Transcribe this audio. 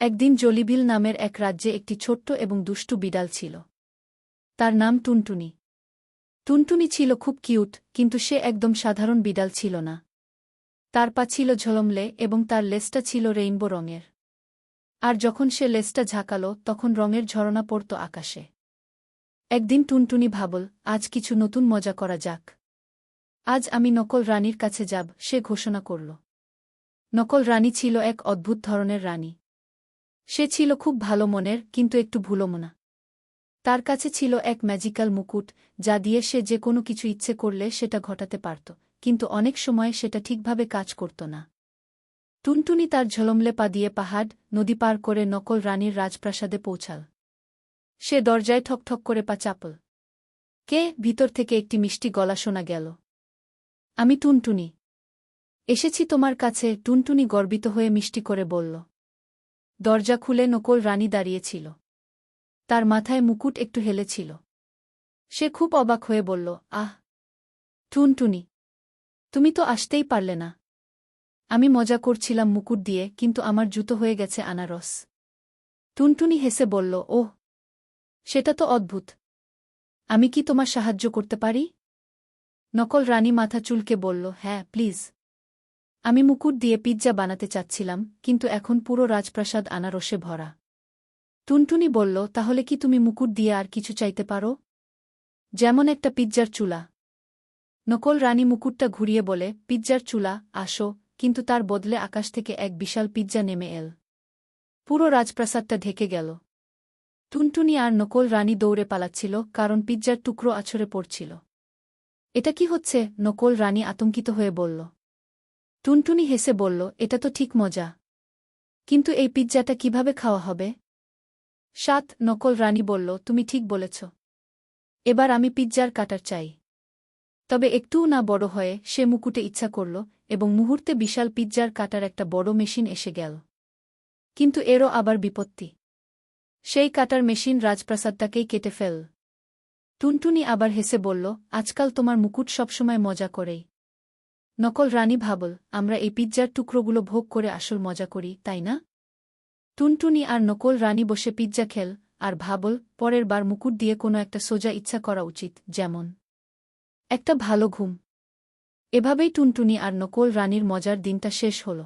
একদিন জলিবিল নামের এক রাজ্যে একটি ছোট্ট এবং দুষ্টু বিড়াল ছিল। তার নাম টুনটুনি। টুনটুনি ছিল খুব কিউট, কিন্তু সে একদম সাধারণ বিড়াল ছিল না। তার পা ছিল ঝলমলে এবং তার লেসটা ছিল রেইনবো রঙের। আর যখন সে লেসটা ঝাঁকাল, তখন রঙের ঝরনা পড়ত আকাশে। একদিন টুনটুনি ভাবল, আজ কিছু নতুন মজা করা যাক। আজ আমি নকল রানীর কাছে যাব সে ঘোষণা করল। নকল রানী ছিল এক অদ্ভুত ধরনের রানী। সে ছিল খুব ভালো মনের, কিন্তু একটু ভুলমনা তার কাছে ছিল এক ম্যাজিক্যাল মুকুট, যা দিয়ে সে যে কোনো কিছু ইচ্ছে করলে সেটা ঘটাতে পারত, কিন্তু অনেক সময় সেটা ঠিকভাবে কাজ করত না। টুনটুনি তার ঝলমলে পা দিয়ে পাহাড়, নদী পার করে নকল রানীর রাজপ্রাসাদে পৌঁছাল। সে দরজায় ঠকঠক করে পা চাপল। কে? ভিতর থেকে একটি মিষ্টি গলা শোনা গেল। আমি টুনটুনি। এসেছি তোমার কাছে, টুনটুনি গর্বিত হয়ে মিষ্টি করে বলল। দরজা খুলে নকল রানী দাঁড়িয়েছিল তার মাথায় মুকুট একটু হেলেছিল। সে খুব অবাক হয়ে বলল, আহ, টুনটুনি, তুমি তো আসতেই পারলে না। আমি মজা করছিলাম মুকুট দিয়ে, কিন্তু আমার জুতো হয়ে গেছে আনারস। টুনটুনি হেসে বলল, ওহ, সেটা তো অদ্ভুত। আমি কি তোমার সাহায্য করতে পারি? নকল রানী মাথা চুলকে বলল হ্যাঁ প্লিজ। আমি মুকুট দিয়ে পিৎজা বানাতে চাচ্ছিলাম, কিন্তু এখন পুরো রাজপ্রাসাদ আনারসে ভরা। টুনটুনি বলল, তাহলে কি তুমি মুকুট দিয়ে আর কিছু চাইতে পারো? যেমন একটা পিৎজার চুলা। নকল রানী মুকুটটা ঘুরিয়ে বলে, পিৎজার চুলা, আসো। কিন্তু তার বদলে আকাশ থেকে এক বিশাল পিৎজা নেমে এল। পুরো রাজপ্রাসাদটা ঢেকে গেল। টুনটুনি আর নকল রানী দৌড়ে পালাচ্ছিল, কারণ পিৎজার টুকরো আছড়ে পড়ছিল। এটা কি হচ্ছে? নকল রানী আতঙ্কিত হয়ে বলল। টুনটুনি হেসে বলল, এটা তো ঠিক মজা। কিন্তু এই পিৎজাটা কীভাবে খাওয়া হবে? সাত নকল রানী বলল, তুমি ঠিক বলেছ। এবার আমি পিৎজার কাটার চাই। তবে একটুও না বড় হয়ে সে মুকুটে ইচ্ছা করল এবং মুহূর্তে বিশাল পিৎজার কাটার একটা বড় মেশিন এসে গেল। কিন্তু এরও আবার বিপত্তি। সেই কাটার মেশিন রাজপ্রাসাদটাকেই কেটে ফেল। টুনটুনি আবার হেসে বলল, আজকাল তোমার মুকুট সবসময় মজা করেই। নকল রানী ভাবল, আমরা এই পিৎজার টুকরোগুলো ভোগ করে আসল মজা করি, তাই না? টুনটুনি আর নকল রানী বসে পিৎজা খেল, আর ভাবল, পরের বার মুকুট দিয়ে কোনো একটা সোজা ইচ্ছা করা উচিত, যেমন একটা ভালো ঘুম। এভাবেই টুনটুনি আর নকল রানীর মজার দিনটা শেষ হল।